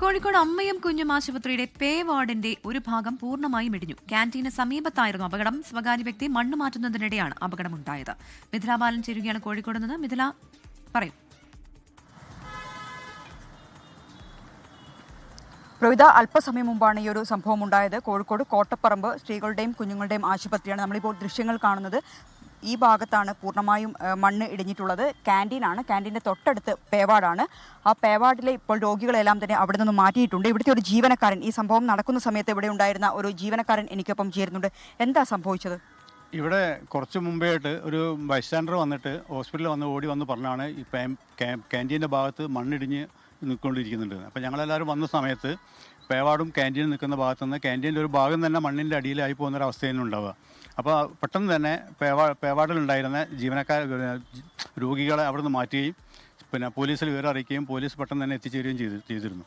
കോഴിക്കോട് അമ്മയും കുഞ്ഞും ആശുപത്രിയുടെ പേ വാർഡിന്റെ ഒരു ഭാഗം പൂർണമായും ഇടിഞ്ഞു. ക്യാന്റീന് സമീപത്തായിരുന്നു അപകടം. സ്വകാര്യ വ്യക്തി മണ്ണ് മാറ്റുന്നതിനിടെയാണ് അപകടമുണ്ടായത്. മിഥില ബാലൻ ചേരുകയാണ് കോഴിക്കോട് നിന്ന്. മിഥില പറയും. പ്രവിത അല്പസമയം മുമ്പാണ് ഈ ഒരു സംഭവം ഉണ്ടായത്. കോഴിക്കോട് കോട്ടപ്പറമ്പ് സ്ത്രീകളുടെയും കുഞ്ഞുങ്ങളുടെയും ആശുപത്രിയാണ് നമ്മളിപ്പോൾ ദൃശ്യങ്ങൾ കാണുന്നത്. ഈ ഭാഗത്താണ് പൂർണമായും മണ്ണ് ഇടിഞ്ഞിട്ടുള്ളത്. ക്യാന്റീനാണ് ക്യാന്റീന്റെ തൊട്ടടുത്ത് പേവാടാണ്. ആ പേവാടിലെ ഇപ്പോൾ രോഗികളെല്ലാം തന്നെ അവിടെ നിന്ന് മാറ്റിയിട്ടുണ്ട്. ഇവിടുത്തെ ഒരു ജീവനക്കാരൻ ഈ സംഭവം നടക്കുന്ന സമയത്ത് ഇവിടെ ഉണ്ടായിരുന്ന ഒരു ജീവനക്കാരൻ എനിക്കൊപ്പം ചേരുന്നുണ്ട്. എന്താ സംഭവിച്ചത്? ഇവിടെ കുറച്ച് മുമ്പേ ആയിട്ട് ഒരു ബൈസ്റ്റാൻഡർ വന്നിട്ട് ഹോസ്പിറ്റലിൽ വന്ന് ഓടി വന്ന് പറഞ്ഞാണ് ഈ ക്യാന്റീന്റെ ഭാഗത്ത് മണ്ണിടിഞ്ഞ് നിൽക്കൊണ്ടിരിക്കുന്നുണ്ട്. അപ്പോൾ ഞങ്ങളെല്ലാവരും വന്ന സമയത്ത് പേവാടും ക്യാന്റീനും നിൽക്കുന്ന ഭാഗത്ത് നിന്ന് ക്യാന്റീന്റെ ഒരു ഭാഗം തന്നെ മണ്ണിന്റെ അടിയിലായി പോകുന്ന ഒരു ഉണ്ടാവുക അപ്പോൾ പെട്ടെന്ന് തന്നെ പേവാ പേവാടിലുണ്ടായിരുന്ന ജീവനക്കാർ രോഗികളെ അവിടുന്ന് മാറ്റുകയും പിന്നെ പോലീസിൽ വിവരം അറിയിക്കുകയും പോലീസ് പെട്ടെന്ന് തന്നെ എത്തിച്ചേരുകയും ചെയ്തു ചെയ്തിരുന്നു.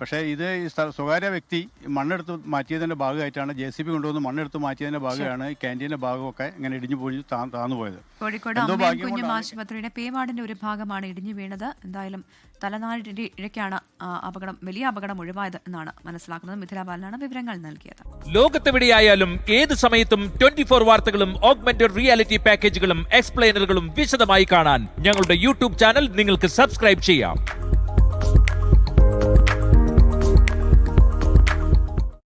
പക്ഷേ ഇത് ഈ സ്വകാര്യ വ്യക്തി മണ്ണെടുത്ത് മാറ്റിയതിന്റെ ഭാഗമായിട്ടാണ് ജെ സി ബി കൊണ്ടുവന്ന് മണ്ണെടുത്ത് മാറ്റിയതിന്റെ ഭാഗമാണ് ഈ ക്യാന്റീന്റെ ഭാഗമൊക്കെ ഇങ്ങനെ ഇടിഞ്ഞു പോയി താ താന്നു പോയത്. കോഴിക്കോട് കുഞ്ഞും ആശുപത്രിയുടെ പേ ഒരു ഭാഗമാണ് ഇടിഞ്ഞു വീണത്. എന്തായാലും തലനാടിന്റെ ഇഴയ്ക്കാണ് അപകടം വലിയ അപകടം ഒഴിവായത് എന്നാണ് മനസ്സിലാക്കുന്നത്. മിഥില ബാലനാണ് വിവരങ്ങൾ നൽകിയത്. ലോകത്തെവിടെയായാലും ഏത് സമയത്തും ട്വന്റി ഫോർ വാർത്തകളും ഓഗ്മെന്റഡ് റിയാലിറ്റി പാക്കേജുകളും എക്സ്പ്ലെയിനറുകളും വിശദമായി കാണാൻ ഞങ്ങളുടെ യൂട്യൂബ് ചാനൽ നിങ്ങൾക്ക് സബ്സ്ക്രൈബ് ചെയ്യാം.